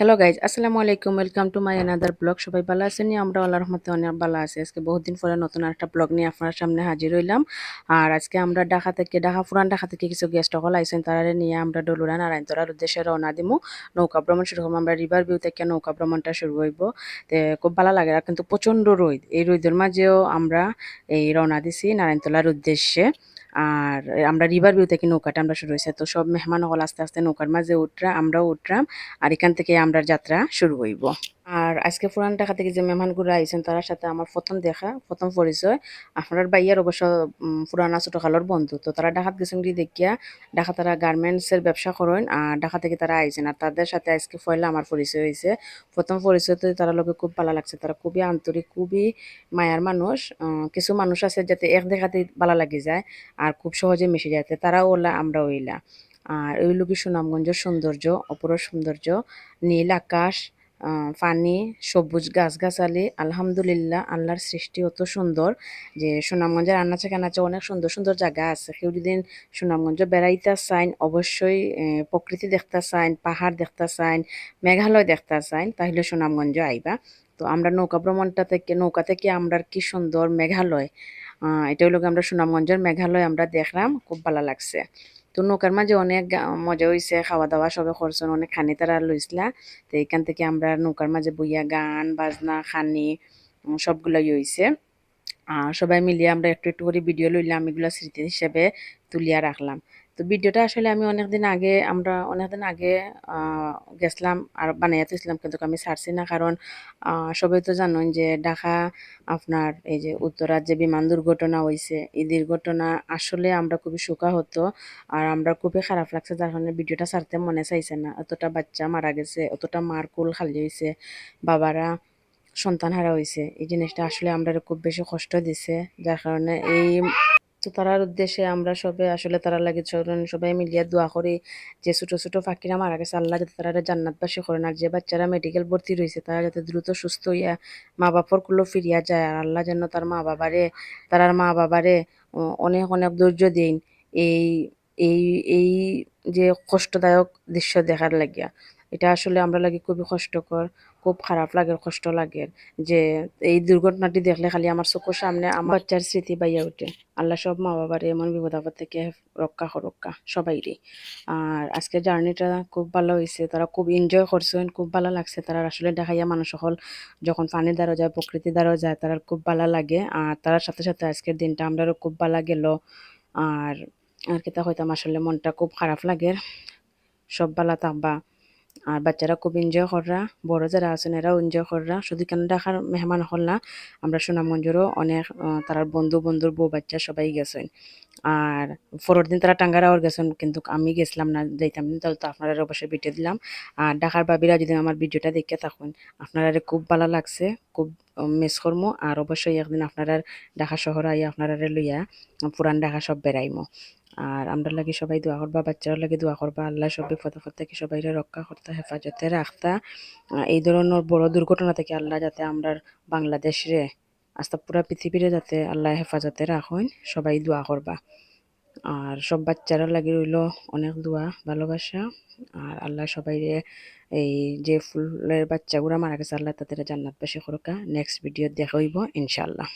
Hello guys আসসালামু আলাইকুম welcome to my another blog সবাই ভালো আছেন? আমরা আল্লাহ রহমতে অনেক ভালো আছি। আজকে বহুত দিন পরে নতুন একটা ব্লগ নিয়ে আপনার সামনে হাজির হইলাম। আর আজকে আমরা ঢাকা থেকে, ঢাকা, পুরান ঢাকা থেকে কিছু গেস্ট সকল আইসেন তারা নিয়ে আমরা ডলুরা নারায়ণতলার উদ্দেশ্যে রওনা দিমু। নৌকা ভ্রমণ শুরু করব। আমরা রিভার ভিউ থেকে নৌকা ভ্রমণটা শুরু হইব। তে খুব ভালো লাগে। আর কিন্তু প্রচণ্ড রোদ। এই রোদের মাঝেও আমরা এই রওনা দিছি নারায়ণতলার উদ্দেশ্যে। আর আমরা রিভার ভিউ থেকে নৌকাটা আমরা শুরু হয়েছে। তো সব মেহমান হল আস্তে আস্তে নৌকার মাঝে উঠরা, আমরাও উঠলাম আর এখান থেকে আমরা যাত্রা শুরু হইব। আর আজকে পুরান ঢাকা থেকে যে মেহমানগুলো আইছেন তার সাথে আমার প্রথম দেখা, প্রথম পরিচয়। আপনার বাইয়ার অবশ্য পুরানা ছোটকালোর বন্ধু। তো তারা ঢাকাত গেছেন কি দেখিয়া ঢাকা তারা গার্মেন্টসের ব্যবসা করেন আর ঢাকা থেকে তারা আইছেন। আর তাদের সাথে আজকে ফয়লা আমার পরিচয় হয়েছে প্রথম পরিচয়তে তারা লোকে খুব ভালো লাগছে। তারা খুবই আন্তরিক, খুবই মায়ার মানুষ। কিছু মানুষ আছে যাতে এক দেখাতে ভালো লাগে যায় আর খুব সহজে মিশে যাতে তারাও ওলা আমরা ওইলা। আর ওই লোকের সুনামগঞ্জের সৌন্দর্য অপর সৌন্দর্য। নীল আকাশ পানি সবুজ গাছগাছালি, আলহামদুলিল্লাহ, আল্লাহর সৃষ্টি অত সুন্দর যে সুনামগঞ্জের আনাচে কানাচে অনেক সুন্দর সুন্দর জায়গা আছে। কেউ যদি সুনামগঞ্জ বেড়াইতে চাইন, অবশ্যই প্রকৃতি দেখতে চাইন, পাহাড় দেখতে চাইন, মেঘালয় দেখতে চাইন, তাহলে সুনামগঞ্জ আইবা। তো আমরা নৌকা ভ্রমণটা থেকে, নৌকা থেকে আমরা কি সুন্দর মেঘালয় এটা হলো আমরা সুনামগঞ্জের মেঘালয় আমরা দেখলাম, খুব ভালো লাগছে। তো নৌকার মাঝে অনেক মজা হয়েছে খাওয়া দাওয়া সবে করছেন অনেক খানি তারা লইসলা তো এখান থেকে আমরা নৌকার মাঝে বইয়া গান, বাজনা, খানি সবগুলোই হয়েছে সবাই মিলিয়ে আমরা একটু একটু করে ভিডিও লইলাম, এগুলো স্মৃতি হিসেবে তুলিয়া রাখলাম। তো ভিডিওটা আসলে আমি অনেকদিন আগে, আমরা অনেকদিন আগে গেছিলাম আর বানাইয়া তুলছিলাম কিন্তু আমি ছাড়ছি না। কারণ সবাই তো জানেন যে ঢাকা, আপনার এই যে উত্তরার যে বিমান দুর্ঘটনা হয়েছে এই দুর্ঘটনা আসলে আমরা খুবই শোকা হতো আর আমরা খুবই খারাপ লাগছে। যার কারণে ভিডিওটা ছাড়তে মনে চাইছে না। এতটা বাচ্চা মারা গেছে অতটা মার কুল খালি হয়েছে বাবারা সন্তান হারা হয়েছে এই জিনিসটা আসলে আমরা খুব বেশি কষ্ট দিছে। যার কারণে এই তো তারার উদ্দেশ্যে আমরা সবে আসলে তারা লাগে সবাই মিলিয়ে দোয়া করি যে ছোটো ছোটো ফাঁকিরা মারা গেছে, আল্লাহ যাতে তারা জান্নাতবাসী করেন আর যে বাচ্চারা মেডিকেল ভর্তি রয়েছে, তারা যাতে দ্রুত সুস্থ হইয়া মা বাপর কুলো ফিরিয়া যায়, আর আল্লাহ যেন তার মা বাবারে তারার মা বাবারে অনেক অনেক ধৈর্য দিন এই এই এই যে কষ্টদায়ক দৃশ্য দেখার লাগিয়া। এটা আসলে আমরা লাগে খুবই কষ্টকর। খুব খারাপ লাগে, কষ্ট লাগে। যে এই দুর্ঘটনাটি দেখলে খালি আমার চোখের সামনে আমার বাচ্চার স্মৃতি বাইয়া উঠে। আল্লাহ সব মা বাবার এমন বিপদ আপদ থেকে রক্ষা রক্ষা সবাইরই। আর আজকে জার্নিটা খুব ভালো হয়েছে তারা খুব এনজয় করছেন খুব ভালো লাগছে। তারা আসলে দেখাইয়া মানুষ সকল যখন পানির দ্বারা যায়, প্রকৃতির দ্বারা যায়, তারা খুব ভালো লাগে। আর তার সাথে সাথে আজকের দিনটা আমরাও খুব ভালো গেল। আর আর কিতা হইতাম, আসলে মনটা খুব খারাপ লাগে। সব ভালো থাকবা। আর বাচ্চারা খুব এনজয় কররা, বড় যারা আছেন এরাও এনজয় কররা। শুধু কেন দেখার মেহমান হল না, আমরা সুনামগঞ্জেরও অনেক তার বন্ধু বন্ধুর বউ বাচ্চা সবাই গেছেন। আর পরের দিন তারা টাঙ্গারাওয়ার গেছেন, কিন্তু আমি গেছিলাম না, যাইতাম তাহলে তো আপনারা অবশ্যই ভিডিও দিলাম। আর ঢাকার বাবিরা যদি আমার ভিডিওটা দেখে থাকুন আপনারা খুব ভালো লাগছে, খুব মিস করমো। আর অবশ্যই একদিন আপনারা ঢাকা শহর আইয়া আপনারা লইয়া পুরান ঢাকা সব বেড়াইমো। আর আমরা লাগে সবাই দোয়া করবা বাচ্চারা লাগে দোয়া করবা। আল্লাহ সব বিপদ আপদ থেকে সবাই রক্ষা করতে, হেফাজতে রাখতা। এই ধরনের বড় দুর্ঘটনা থেকে আল্লাহ যাতে আমরা বাংলাদেশে আস্তা পুরা পৃথিবীরে যাতে আল্লাহ হেফাজতে রাখেন সবাই দোয়া করবা। আর সব বাচ্চারা লাগে রইল অনেক দোয়া, ভালোবাসা। আর আল্লাহ সবাই এই যে ফুলের বাচ্চাগুলো মারা গেছে, আল্লাহ তাদের জান্নাত বেশি করুকা। নেক্সট ভিডিও দেখা হইব ইনশাল্লাহ